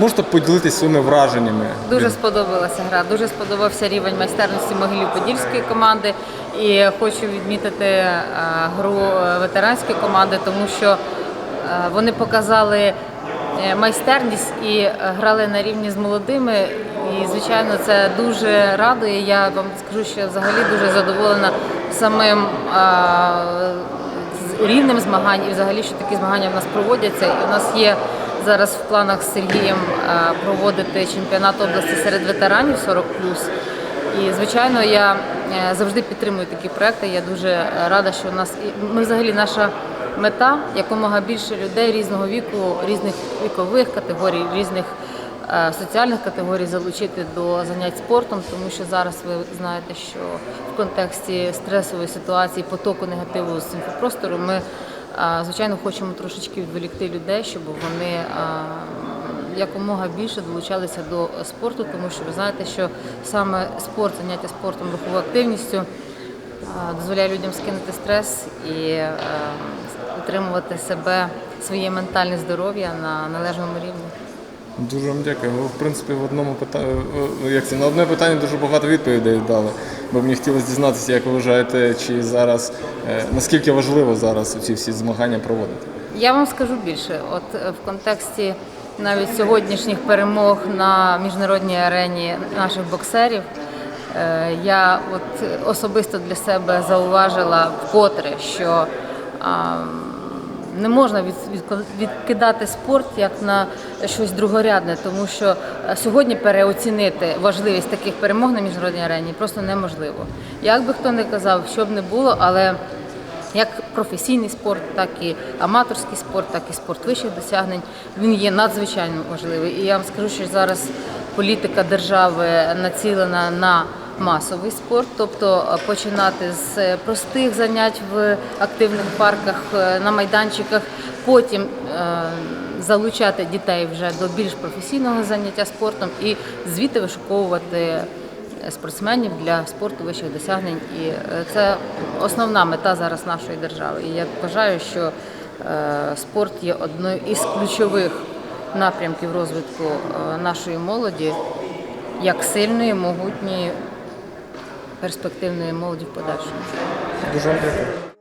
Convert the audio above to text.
Можете поділитися своїми враженнями? Дуже сподобалася гра, дуже сподобався рівень майстерності Могилів-Подільської команди. І хочу відмітити е, гру е, ветеранської команди, тому що е, вони показали майстерність і грали на рівні з молодими. І, звичайно, це дуже радує. Я вам скажу, що взагалі дуже задоволена самим рівнем змагань і взагалі, що такі змагання в нас проводяться. І у нас є зараз в планах з Сергієм е, проводити чемпіонат області серед ветеранів 40 І звичайно, я е, завжди підтримую такі проекти. Я дуже рада, що у нас ми взагалі наша мета якомога більше людей різного віку, різних вікових категорій, різних е, соціальних категорій залучити до занять спортом, тому що зараз ви знаєте, що в контексті стресової ситуації, потоку негативу з інфопростору, ми звичайно хочемо трошечки відволікти людей, щоб вони якомога більше долучалися до спорту, тому що ви знаєте, що саме спорт, заняття спортом, руховою активністю дозволяє людям скинути стрес і утримувати себе, своє ментальне здоров'я на належному рівні. Дуже вам дякую. Ви, в принципі, в одному питанні, як це, на одне питання дуже багато відповідей дали. Бо мені хотілося дізнатися, як ви вважаєте, чи зараз, е, наскільки важливо зараз ці всі змагання проводити? Я вам скажу більше, от е, в контексті навіть сьогоднішніх перемог на міжнародній арені наших боксерів. е, Я от особисто для себе зауважила вкотре, що не можна від, від- відкидати спорт як на щось другорядне, тому що е, сьогодні переоцінити важливість таких перемог на міжнародній арені просто неможливо. Як би хто не казав, що б не було, але як професійний спорт, так і аматорський спорт, так і спорт вищих досягнень. Він є надзвичайно важливий. І я вам скажу, що зараз політика держави націлена на масовий спорт, тобто е, починати з е, простих занять в активних парках, е, на майданчиках, потім залучати дітей вже до більш професійного заняття спортом і звідти вишуковувати спортсменів для спорту вищих досягнень. І це основна мета зараз нашої держави. І я вважаю, що спорт є одною із ключових напрямків розвитку нашої молоді як сильної, могутньої, перспективної молоді в подальшому. Дуже дякую.